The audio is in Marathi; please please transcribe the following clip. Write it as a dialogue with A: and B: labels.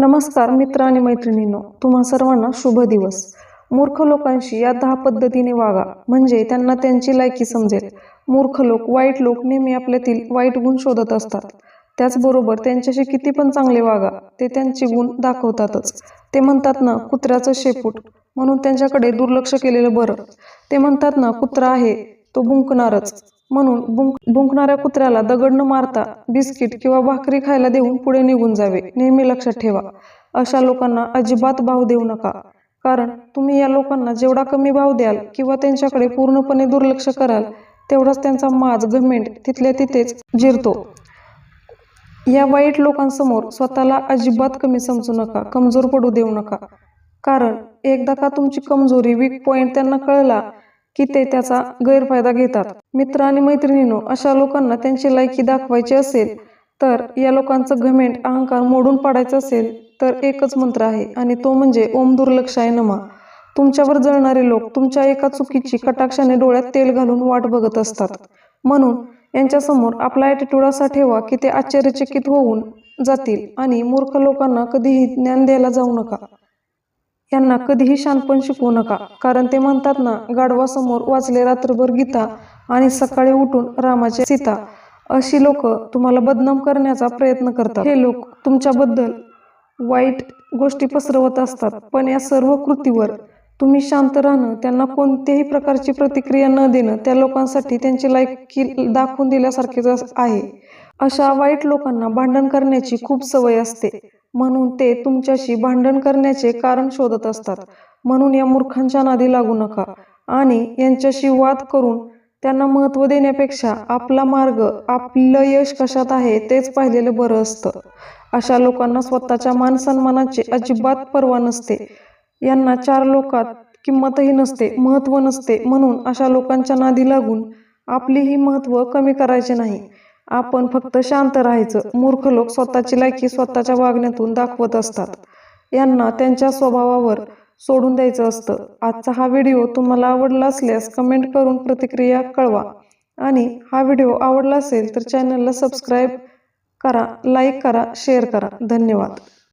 A: नमस्कार मित्र आणि मैत्रिणींनो तुम्हा सर्वांना शुभ दिवस. मूर्ख लोकांशी या दहा पद्धतीने वागा म्हणजे त्यांना त्यांची लायकी समजेल. मूर्ख लोक वाईट लोक नेहमी आपल्यातील वाईट गुण शोधत असतात. त्याचबरोबर त्यांच्याशी किती पण चांगले वागा ते त्यांचे गुण दाखवतातच. ते म्हणतात ना कुत्र्याचं शेपूट. म्हणून त्यांच्याकडे दुर्लक्ष केलेलं बरं. ते म्हणतात ना कुत्रा आहे तो बुंकणारच. म्हणून बुंक बुंकणाऱ्या कुत्र्याला दगड न मारता बिस्किट किंवा भाकरी खायला देऊन पुढे निघून जावे. नेहमी लक्षात ठेवा अशा लोकांना अजिबात भाव देऊ नका. कारण तुम्ही या लोकांना जेवढा कमी भाव द्याल किंवा त्यांच्याकडे पूर्णपणे दुर्लक्ष कराल तेवढाच त्यांचा माज गमेंट तिथल्या तिथेच जिरतो. या वाईट लोकांसमोर स्वतःला अजिबात कमी समजू नका कमजोर पडू देऊ नका. कारण एकदा का तुमची कमजोरी वीक पॉइंट त्यांना कळला की ते त्याचा गैरफायदा घेतात. मित्र आणि मैत्रिणींनो अशा लोकांना त्यांची लायकी दाखवायची असेल तर या लोकांचं घमेंट अहंकार मोडून पाडायचं असेल तर एकच मंत्र आहे आणि तो म्हणजे ओम दुर्लक्षाय नमा. तुमच्यावर जळणारे लोक तुमच्या एका चुकीची कटाक्षाने डोळ्यात तेल घालून वाट बघत असतात. म्हणून यांच्यासमोर आपला ॲटिट्यूड असा ठेवा की ते आश्चर्यचकित होऊन जातील आणि मूर्ख लोकांना कधीही ज्ञान द्यायला जाऊ नका. यांना कधीही शांतपण शिकवू नका. कारण ते म्हणतात ना गाढवासमोर वाचले रात्रभर गीता आणि सकाळी उठून रामाचे सीता. अशी लोक तुम्हाला बदनाम करण्याचा प्रयत्न करतात. हे लोक तुमच्याबद्दल वाईट गोष्टी पसरवत असतात. पण या सर्व कृतीवर तुम्ही शांत राहणं त्यांना कोणत्याही प्रकारची प्रतिक्रिया न देणं त्या लोकांसाठी त्यांची लायकी दाखवून दिल्यासारखेच आहे. अशा वाईट लोकांना भांडण करण्याची खूप सवय असते. म्हणून ते तुमच्याशी भांडण करण्याचे कारण शोधत असतात. म्हणून या मूर्खांच्या नादी लागू नका आणि यांच्याशी वाद करून त्यांना महत्त्व देण्यापेक्षा आपला मार्ग आपलं यश कशात आहे तेच पाहिलेलं बरं असतं. अशा लोकांना स्वतःच्या मान सन्मानाची अजिबात पर्वा नसते. यांना चार लोकात किंमतही नसते महत्त्व नसते म्हणून अशा लोकांच्या नादी लागून आपलीही महत्त्व कमी करायचे नाही. आपण फक्त शांत राहायचं. मूर्ख लोक स्वतःची लायकी स्वतःच्या वागण्यातून दाखवत असतात. यांना त्यांच्या स्वभावावर सोडून द्यायचं असतं. आजचा हा व्हिडिओ तुम्हाला आवडला असल्यास कमेंट करून प्रतिक्रिया कळवा. आणि हा व्हिडिओ आवडला असेल तर चॅनलला सबस्क्राईब करा लाईक करा शेअर करा. धन्यवाद.